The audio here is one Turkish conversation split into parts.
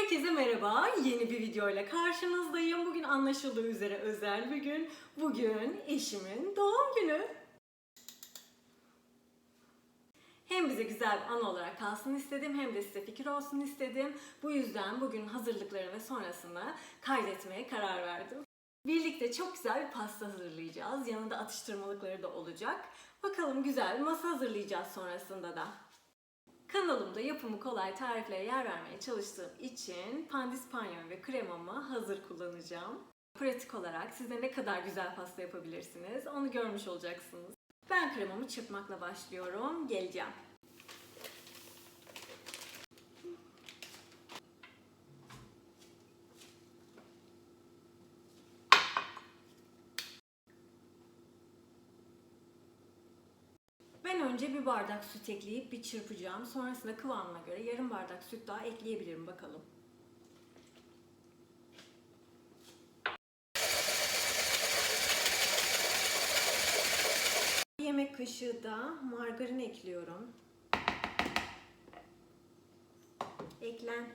Herkese merhaba. Yeni bir videoyla karşınızdayım. Bugün anlaşıldığı üzere özel bir gün. Bugün eşimin doğum günü. Hem bize güzel bir an olarak kalsın istedim hem de size fikir olsun istedim. Bu yüzden bugün hazırlıkları ve sonrasında kaydetmeye karar verdim. Birlikte çok güzel bir pasta hazırlayacağız. Yanında atıştırmalıkları da olacak. Bakalım güzel bir masa hazırlayacağız sonrasında da. Kanalımda yapımı kolay tariflere yer vermeye çalıştığım için pandispanyol ve kremamı hazır kullanacağım. Pratik olarak size ne kadar güzel pasta yapabilirsiniz onu görmüş olacaksınız. Ben kremamı çırpmakla başlıyorum. Geleceğim. Ben önce bir bardak süt ekleyip bir çırpacağım. Sonrasında kıvamına göre yarım bardak süt daha ekleyebilirim bakalım. Bir yemek kaşığı da margarin ekliyorum. Eklen.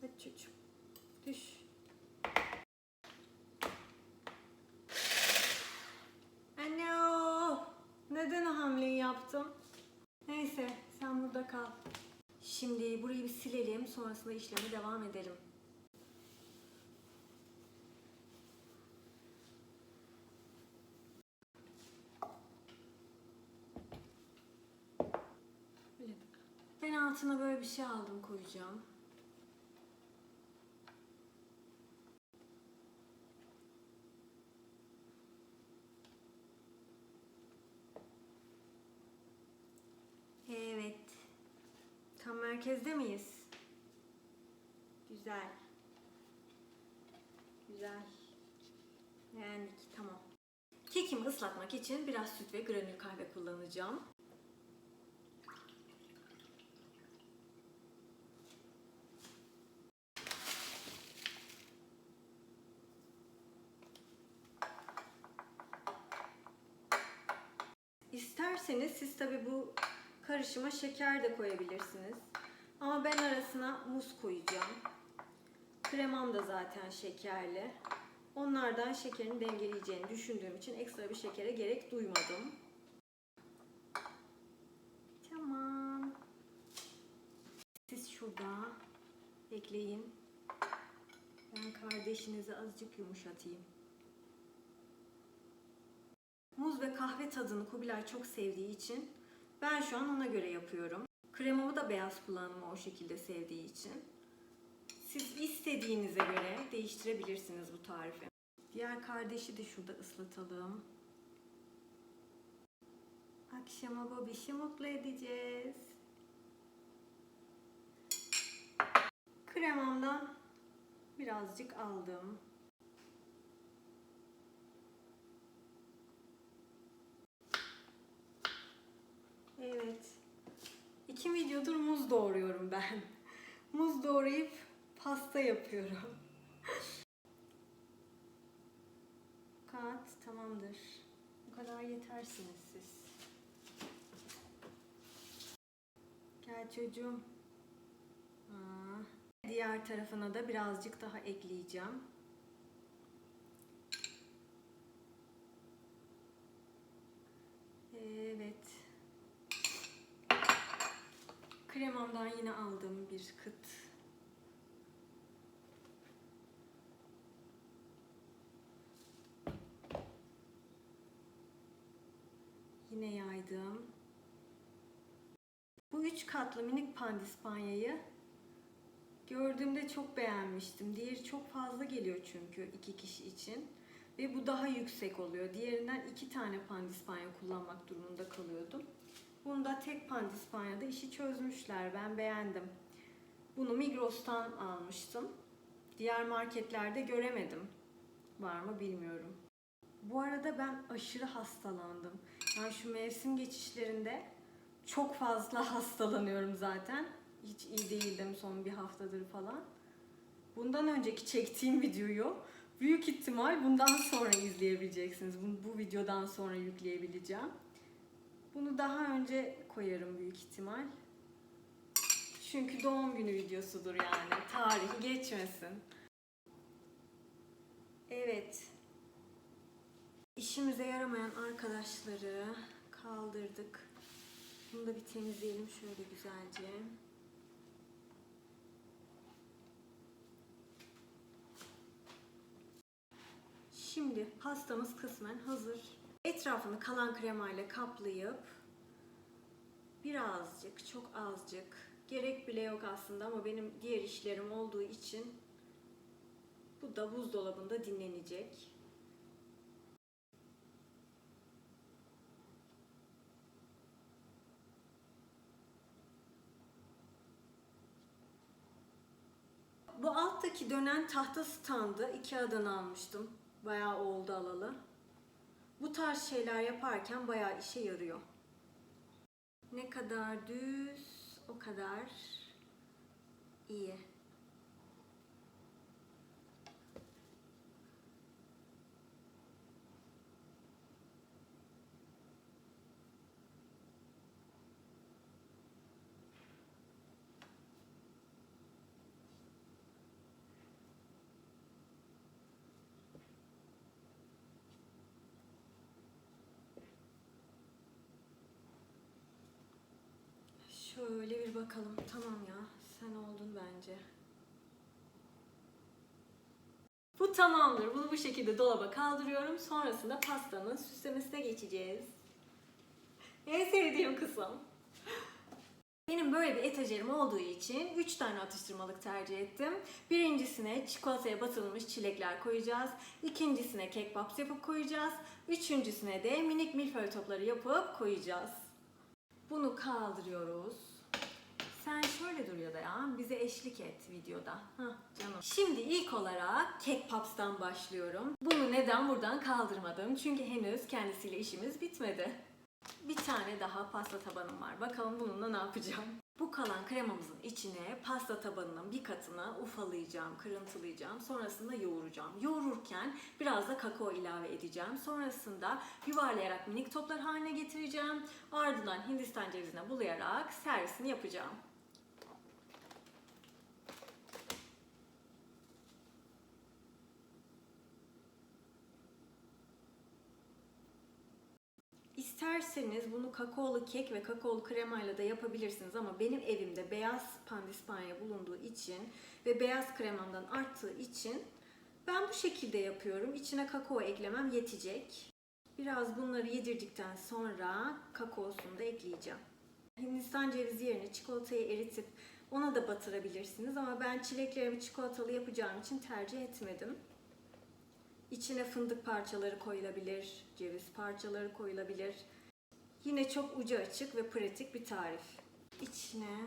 Hadi çocuğum. Düş. Anne o! Neden o hamleyi yaptım? Neyse sen burada kal. Şimdi burayı bir silelim sonrasında işleme devam edelim. Ben altına böyle bir şey aldım koyacağım. Evet. Tam merkezde miyiz? Güzel. Güzel. Beğendik. Tamam. Kekimi ıslatmak için biraz süt ve granül kahve kullanacağım. İsterseniz siz tabi bu karışıma şeker de koyabilirsiniz. Ama ben arasına muz koyacağım. Kremam da zaten şekerli. Onlardan şekerin dengeleyeceğini düşündüğüm için ekstra bir şekere gerek duymadım. Tamam. Siz şurada ekleyin. Ben kardeşinizi azıcık yumuşatayım. Muz ve kahve tadını Kubilay çok sevdiği için ben şu an ona göre yapıyorum. Kremamı da beyaz kullanımı o şekilde sevdiği için. Siz istediğinize göre değiştirebilirsiniz bu tarifi. Diğer kardeşi de şurada ıslatalım. Akşama babişi mutlu edeceğiz. Kremamdan birazcık aldım. Evet. İki videodur muz doğruyorum ben. Muz doğrayıp pasta yapıyorum. Kat tamamdır. Bu kadar yetersiniz siz. Gel çocuğum. Aa. Diğer tarafına da birazcık daha ekleyeceğim. Evet. Kremamdan yine aldığım bir kıt. Yine yaydım. Bu üç katlı minik pandispanyayı gördüğümde çok beğenmiştim. Diğeri çok fazla geliyor çünkü iki kişi için. Ve bu daha yüksek oluyor. Diğerinden iki tane pandispanya kullanmak durumunda kalıyordum. Bunda tek pandispanyada işi çözmüşler. Ben beğendim. Bunu Migros'tan almıştım. Diğer marketlerde göremedim. Var mı bilmiyorum. Bu arada ben aşırı hastalandım. Yani şu mevsim geçişlerinde çok fazla hastalanıyorum zaten. Hiç iyi değildim son bir haftadır falan. Bundan önceki çektiğim videoyu büyük ihtimal bundan sonra izleyebileceksiniz. Bu, bu videodan sonra yükleyebileceğim. Bunu daha önce koyarım büyük ihtimal. Çünkü doğum günü videosudur yani. Tarihi geçmesin. Evet. İşimize yaramayan arkadaşları kaldırdık. Bunu da bir temizleyelim şöyle güzelce. Şimdi pastamız kısmen hazır. Etrafını kalan kremayla kaplayıp birazcık, çok azıcık, gerek bile yok aslında ama benim diğer işlerim olduğu için bu da buzdolabında dinlenecek. Bu alttaki dönen tahta standı Ikea'dan almıştım. Bayağı oldu alalı. Bu tarz şeyler yaparken bayağı işe yarıyor. Ne kadar düz, o kadar iyi. Şöyle bir bakalım. Tamam ya. Sen oldun bence. Bu tamamdır. Bunu bu şekilde dolaba kaldırıyorum. Sonrasında pastanın süslemesine geçeceğiz. En sevdiğim kısım. Benim böyle bir etajerim olduğu için 3 tane atıştırmalık tercih ettim. Birincisine çikolataya batırılmış çilekler koyacağız. İkincisine kek pops yapıp koyacağız. Üçüncüsüne de minik milföy topları yapıp koyacağız. Bunu kaldırıyoruz. Sen şöyle dur ya da ya bize eşlik et videoda. Hah canım. Şimdi ilk olarak Cake Pops'tan başlıyorum. Bunu neden buradan kaldırmadım? Çünkü henüz kendisiyle işimiz bitmedi. Bir tane daha pasta tabanım var. Bakalım bununla ne yapacağım? Bu kalan kremamızın içine pasta tabanının bir katını ufalayacağım, kırıntılayacağım. Sonrasında yoğuracağım. Yoğururken biraz da kakao ilave edeceğim. Sonrasında yuvarlayarak minik toplar haline getireceğim. Ardından Hindistan cevizine bulayarak servisini yapacağım. İsterseniz bunu kakaolu kek ve kakaolu kremayla da yapabilirsiniz ama benim evimde beyaz pandispanya bulunduğu için ve beyaz kremamdan arttığı için ben bu şekilde yapıyorum. İçine kakao eklemem yetecek. Biraz bunları yedirdikten sonra kakaosunu da ekleyeceğim. Hindistan cevizi yerine çikolatayı eritip ona da batırabilirsiniz ama ben çileklerimi çikolatalı yapacağım için tercih etmedim. İçine fındık parçaları koyulabilir, ceviz parçaları koyulabilir. Yine çok ucu açık ve pratik bir tarif. İçine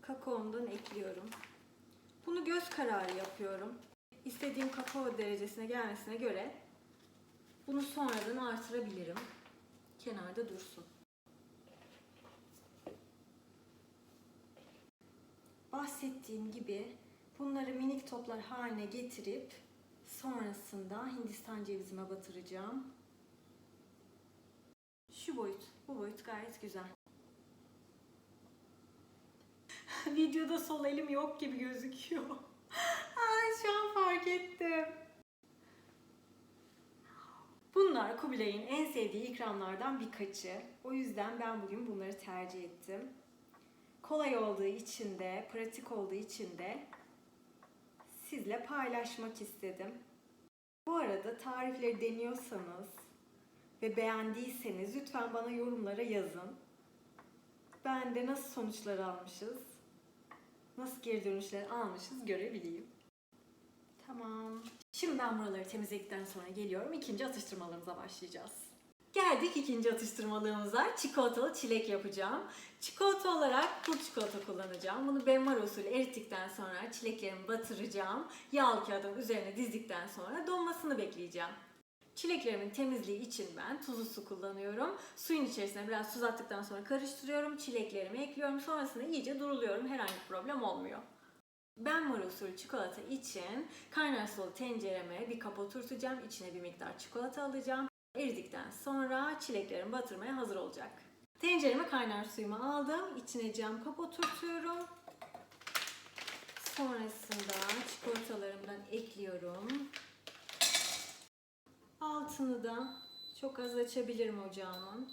kakaomdan ekliyorum. Bunu göz kararı yapıyorum. İstediğim kakao derecesine gelmesine göre bunu sonradan artırabilirim. Kenarda dursun. Bahsettiğim gibi bunları minik toplar haline getirip sonrasında Hindistan cevizime batıracağım. Şu boyut, bu boyut gayet güzel. Videoda sol elim yok gibi gözüküyor. Ay şu an fark ettim. Bunlar Kubilay'ın en sevdiği ikramlardan birkaçı. O yüzden ben bugün bunları tercih ettim. Kolay olduğu için de, pratik olduğu için de sizle paylaşmak istedim. Bu arada tarifleri deniyorsanız ve beğendiyseniz lütfen bana yorumlara yazın. Ben de nasıl sonuçlar almışız, nasıl geri dönüşler almışız görebileyim. Tamam. Şimdi ben buraları temizledikten sonra geliyorum. İkinci atıştırmalarımıza başlayacağız. Geldik ikinci atıştırmalığımıza. Çikolatalı çilek yapacağım. Çikolata olarak kuru çikolata kullanacağım. Bunu benmar usulü erittikten sonra çileklerimi batıracağım. Yağlı kağıdın üzerine dizdikten sonra donmasını bekleyeceğim. Çileklerimin temizliği için ben tuzlu su kullanıyorum. Suyun içerisine biraz tuz attıktan sonra karıştırıyorum. Çileklerimi ekliyorum. Sonrasında iyice duruluyorum. Herhangi bir problem olmuyor. Ben mor usulü çikolata için kaynar sulu tencereme bir kap oturtacağım. İçine bir miktar çikolata alacağım. Eridikten sonra çileklerim batırmaya hazır olacak. Tencereme kaynar suyumu aldım. İçine cam kap oturtuyorum. Sonrasında çikolatalarımdan ekliyorum. Altını da çok az açabilirim ocağımın.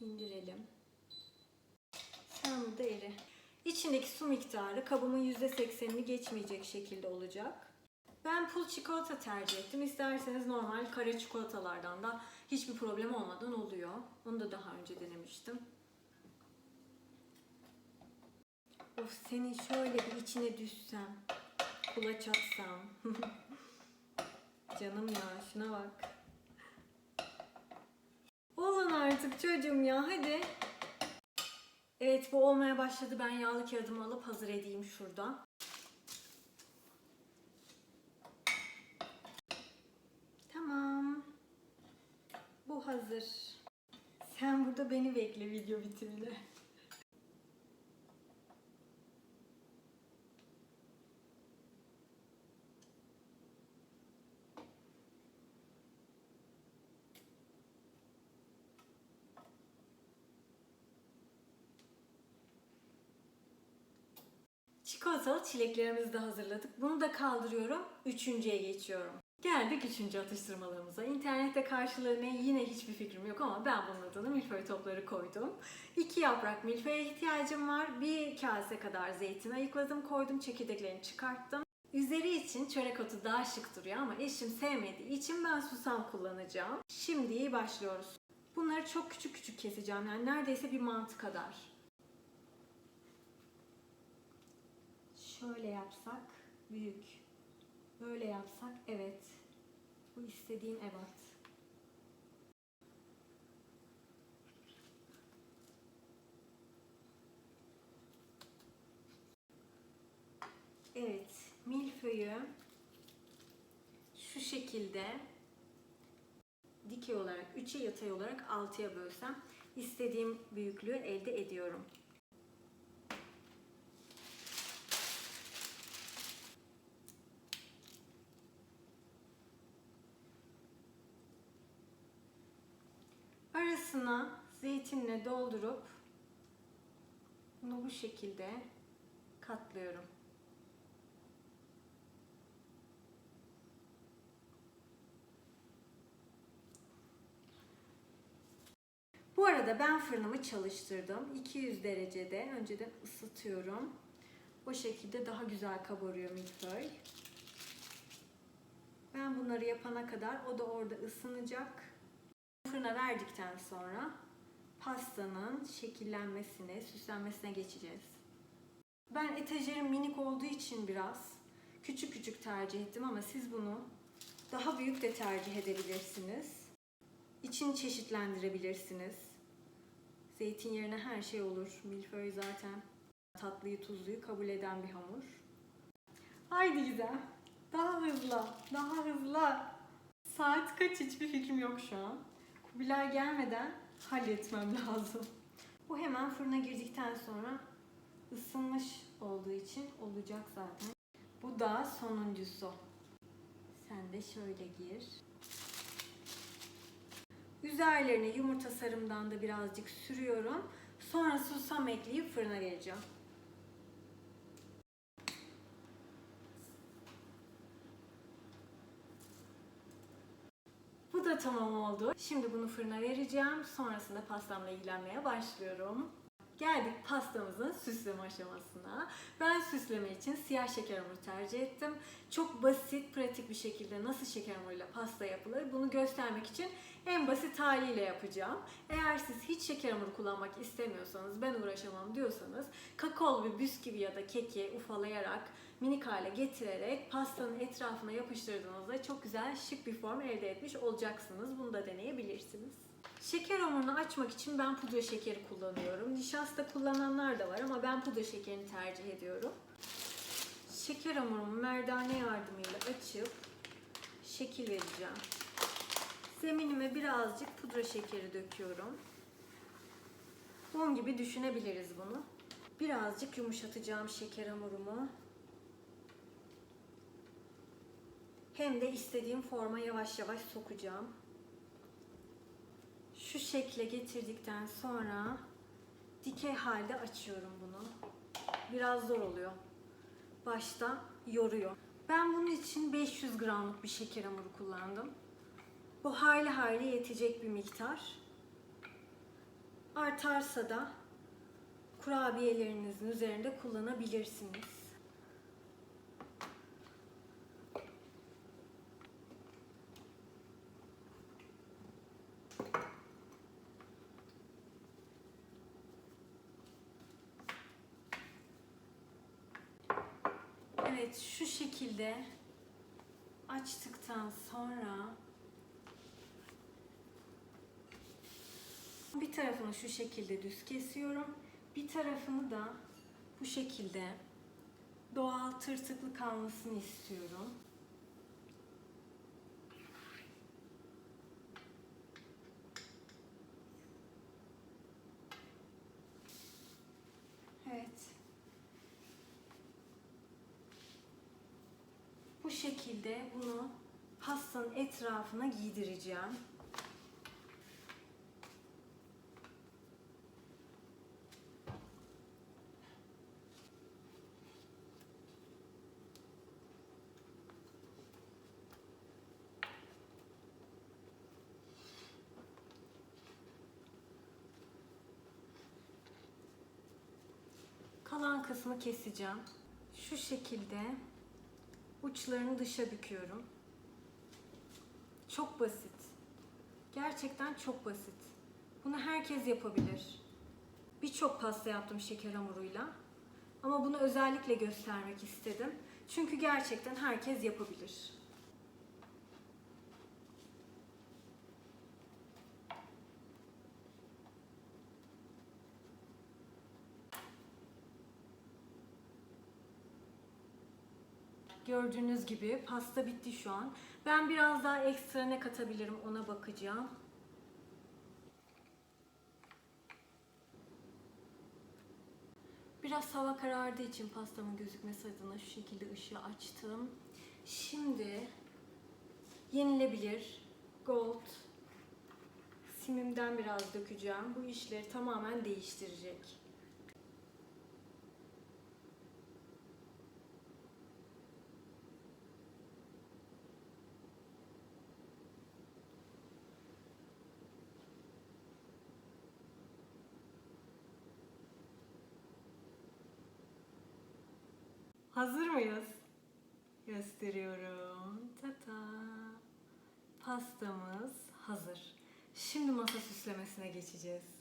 İndirelim. Sen burada eri. İçindeki su miktarı kabımın %80'ini geçmeyecek şekilde olacak. Ben pul çikolata tercih ettim. İsterseniz normal kare çikolatalardan da hiçbir problem olmadan oluyor. Onu da daha önce denemiştim. Of senin şöyle bir içine düşsem, kulaç atsam. Canım ya şuna bak. Olun artık çocuğum ya hadi. Evet bu olmaya başladı. Ben yağlı kağıdımı alıp hazır edeyim şurada. Tamam. Bu hazır. Sen burada beni bekle video bitimine. Çileklerimizi de hazırladık. Bunu da kaldırıyorum. Üçüncüye geçiyorum. Geldik üçüncü atıştırmalarımıza. İnternette karşılarına yine hiçbir fikrim yok ama ben bunun adını milföy topları koydum. İki yaprak milföye ihtiyacım var. Bir kase kadar zeytin ayıkladım, koydum, çekirdeklerini çıkarttım. Üzeri için çörek otu daha şık duruyor ama eşim sevmediği için ben susam kullanacağım. Şimdi başlıyoruz. Bunları çok küçük küçük keseceğim. Yani neredeyse bir mantı kadar. Şöyle yapsak büyük. Böyle yapsak evet. Bu istediğin ebat. Evet, milföyü şu şekilde dikey olarak 3'e yatay olarak 6'ya bölsem istediğim büyüklüğü elde ediyorum. Arasına zeytinle doldurup bunu bu şekilde katlıyorum. Bu arada ben fırınımı çalıştırdım. 200 derecede önceden ısıtıyorum. O şekilde daha güzel kabarıyor milföy. Ben bunları yapana kadar o da orada ısınacak. Fırına verdikten sonra pastanın şekillenmesine, süslenmesine geçeceğiz. Ben etajerim minik olduğu için biraz küçük küçük tercih ettim ama siz bunu daha büyük de tercih edebilirsiniz. İçini çeşitlendirebilirsiniz. Zeytin yerine her şey olur. Milföy zaten tatlıyı tuzluyu kabul eden bir hamur. Haydi güzel. Daha hızlı, daha hızlı. Saat kaç hiçbir fikrim yok şu an. Kubilay gelmeden halletmem lazım. Bu hemen fırına girdikten sonra ısınmış olduğu için olacak zaten. Bu da sonuncusu. Sen de şöyle gir. Üzerlerine yumurta sarımdan da birazcık sürüyorum. Sonra susam ekleyip fırına vereceğim. Tamam oldu. Şimdi bunu fırına vereceğim. Sonrasında pastamla ilgilenmeye başlıyorum. Geldik pastamızın süsleme aşamasına. Ben süsleme için siyah şeker hamuru tercih ettim. Çok basit, pratik bir şekilde nasıl şeker hamuruyla pasta yapılır bunu göstermek için en basit haliyle yapacağım. Eğer siz hiç şeker hamuru kullanmak istemiyorsanız, ben uğraşamam diyorsanız kakaolu bir bisküvi ya da keki ufalayarak minik hale getirerek pastanın etrafına yapıştırdığınızda çok güzel şık bir form elde etmiş olacaksınız. Bunu da deneyebilirsiniz. Şeker hamurunu açmak için ben pudra şekeri kullanıyorum. Nişasta kullananlar da var ama ben pudra şekerini tercih ediyorum. Şeker hamurumu merdane yardımıyla açıp şekil vereceğim. Zeminime birazcık pudra şekeri döküyorum. Un gibi düşünebiliriz bunu. Birazcık yumuşatacağım şeker hamurumu. Hem de istediğim forma yavaş yavaş sokacağım. Şu şekle getirdikten sonra dikey halde açıyorum bunu. Biraz zor oluyor. Başta yoruyor. Ben bunun için 500 gramlık bir şeker hamuru kullandım. Bu hayli hayli yetecek bir miktar. Artarsa da kurabiyelerinizin üzerinde kullanabilirsiniz. Evet şu şekilde açtıktan sonra bir tarafını şu şekilde düz kesiyorum. Bir tarafını da bu şekilde doğal tırtıklı kalmasını istiyorum. Evet. Bu şekilde bunu pastanın etrafına giydireceğim. Kalan kısmı keseceğim. Şu şekilde uçlarını dışa büküyorum. Çok basit. Gerçekten çok basit. Bunu herkes yapabilir. Birçok pasta yaptım şeker hamuruyla. Ama bunu özellikle göstermek istedim. Çünkü gerçekten herkes yapabilir. Gördüğünüz gibi pasta bitti şu an. Ben biraz daha ekstra ne katabilirim ona bakacağım. Biraz hava karardığı için pastamın gözükmesi adına şu şekilde ışığı açtım. Şimdi yenilebilir gold simimden biraz dökeceğim. Bu işleri tamamen değiştirecek. Hazır mıyız? Gösteriyorum. Tata. Pastamız hazır. Şimdi masa süslemesine geçeceğiz.